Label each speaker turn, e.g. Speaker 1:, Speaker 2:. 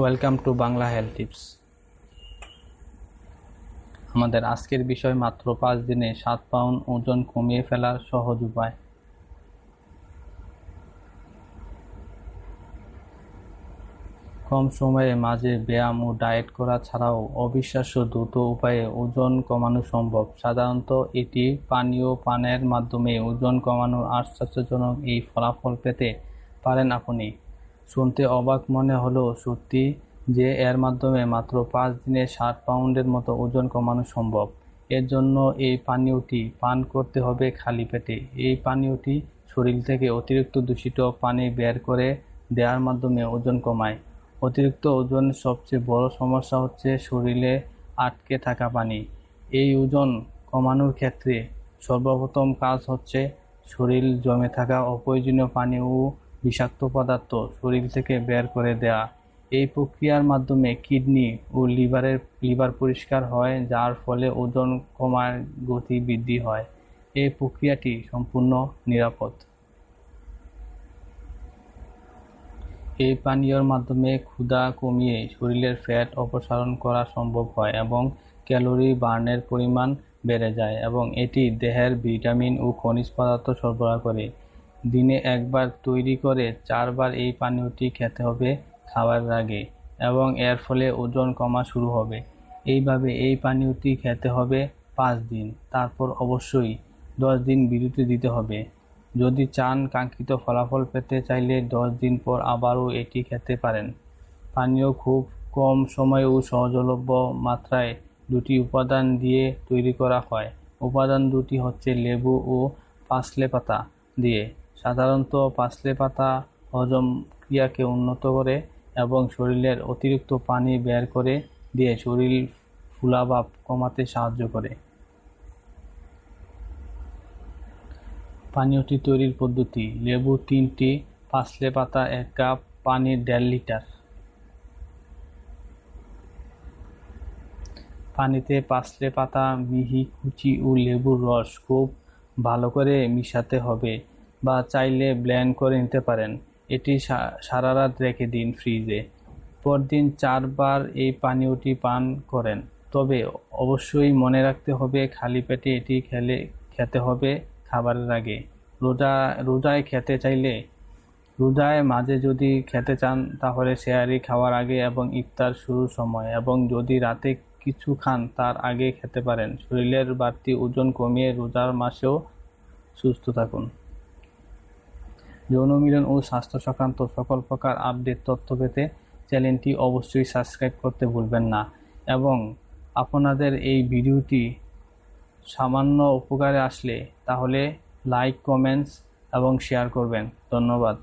Speaker 1: Welcome to Bangla health tips আমাদের আজকের বিষয় মাত্র পাঁচ দিনে সাত পাউন্ড ওজন কমিয়ে ফেলার সহজ উপায়। কম সময়ে মাঝে ব্যায়াম ও ডায়েট করা ছাড়াও অবিশ্বাস্য দ্রুত উপায়ে ওজন কমানো সম্ভব। সাধারণত এটি পানীয় পানের মাধ্যমে ওজন কমানোর আশ্চর্যজনক এই ফলাফল পেতে পারেন আপনি। শুনতে অবাক মনে হলেও সত্যি যে এর মাধ্যমে মাত্র পাঁচ দিনে ষাট পাউন্ডের মতো ওজন কমানো সম্ভব। এর জন্য এই পানীয়টি পান করতে হবে খালি পেটে। এই পানীয়টি শরীর থেকে অতিরিক্ত দূষিত পানি বের করে দেওয়ার মাধ্যমে ওজন কমায়। অতিরিক্ত ওজনের সবচেয়ে বড় সমস্যা হচ্ছে শরীরে আটকে থাকা পানি। এই ওজন কমানোর ক্ষেত্রে সর্বপ্রথম কাজ হচ্ছে শরীর জমে থাকা অপ্রয়োজনীয় পানি ও বিষাক্ত পদার্থ শরীর থেকে বের করে দেয়া। এই প্রক্রিয়ার মাধ্যমে কিডনি ও লিভারের, লিভার পরিষ্কার হয়, যার ফলে ওজন কমার গতি বৃদ্ধি হয়। এই প্রক্রিয়াটি সম্পূর্ণ নিরাপদ। এই পানীয়র মাধ্যমে ক্ষুধা কমিয়ে শরীরের ফ্যাট অপসারণ করা সম্ভব হয় এবং ক্যালোরি বার্নের পরিমাণ বেড়ে যায় এবং এটি দেহের ভিটামিন ও খনিজ পদার্থ সরবরাহ করে। দিনে একবার তৈরি করে চারবার এই পানীয়টি খেতে হবে খাবারের আগে এবং এর ফলে ওজন কমা শুরু হবে। এইভাবে এই পানীয়টি খেতে হবে পাঁচ দিন। তারপর অবশ্যই দশ দিন বিরতি দিতে হবে। যদি চান কাঙ্ক্ষিত ফলাফল পেতে চাইলে দশ দিন পর আবারও এটি খেতে পারেন। পানীয় খুব কম সময় ও সহজলভ্য মাত্রায় দুটি উপাদান দিয়ে তৈরি করা হয়। উপাদান দুটি হচ্ছে লেবু ও পাসলে পাতা দিয়ে। সাধারণত পাসলে পাতা হজম ক্রিয়াকে উন্নত করে এবং শরীরের অতিরিক্ত পানি বের করে দিয়ে শরীর ফুলাভাব কমাতে সাহায্য করে। পানীয়টি তৈরির পদ্ধতি। লেবু তিনটি পাসলে পাতা এক কাপ, পানি দেড় লিটার। পানিতে পাসলে পাতা, মিহি, কুচি ও লেবুর রস খুব ভালো করে মিশাতে হবে। বা চাইলে ব্লেন্ড করে নিতে পারেন। এটি সারা রাত রেখে দিন ফ্রিজে পরদিন চারবার এই পানীয়টি পান করেন। তবে অবশ্যই মনে রাখতে হবে, খালি পেটে এটি খেলে, খেতে হবে খাবারের আগে। রোজা, রোজায় খেতে চাইলে, রোজায় মাঝে যদি খেতে চান, তাহলে শেয়ারি খাওয়ার আগে এবং ইফতার শুরুর সময় এবং যদি রাতে কিছু খান, তার আগে খেতে পারেন। শরীরের বাড়তি ওজন কমিয়ে রোজার মাসেও সুস্থ থাকুন। যৌন মিলন ও স্বাস্থ্য সংক্রান্ত সকল প্রকার আপডেট তথ্য পেতে চ্যানেলটি অবশ্যই সাবস্ক্রাইব করতে ভুলবেন না। এবং আপনাদের এই ভিডিওটি সামান্য উপকারে আসলে তাহলে লাইক, কমেন্টস এবং শেয়ার করবেন। ধন্যবাদ।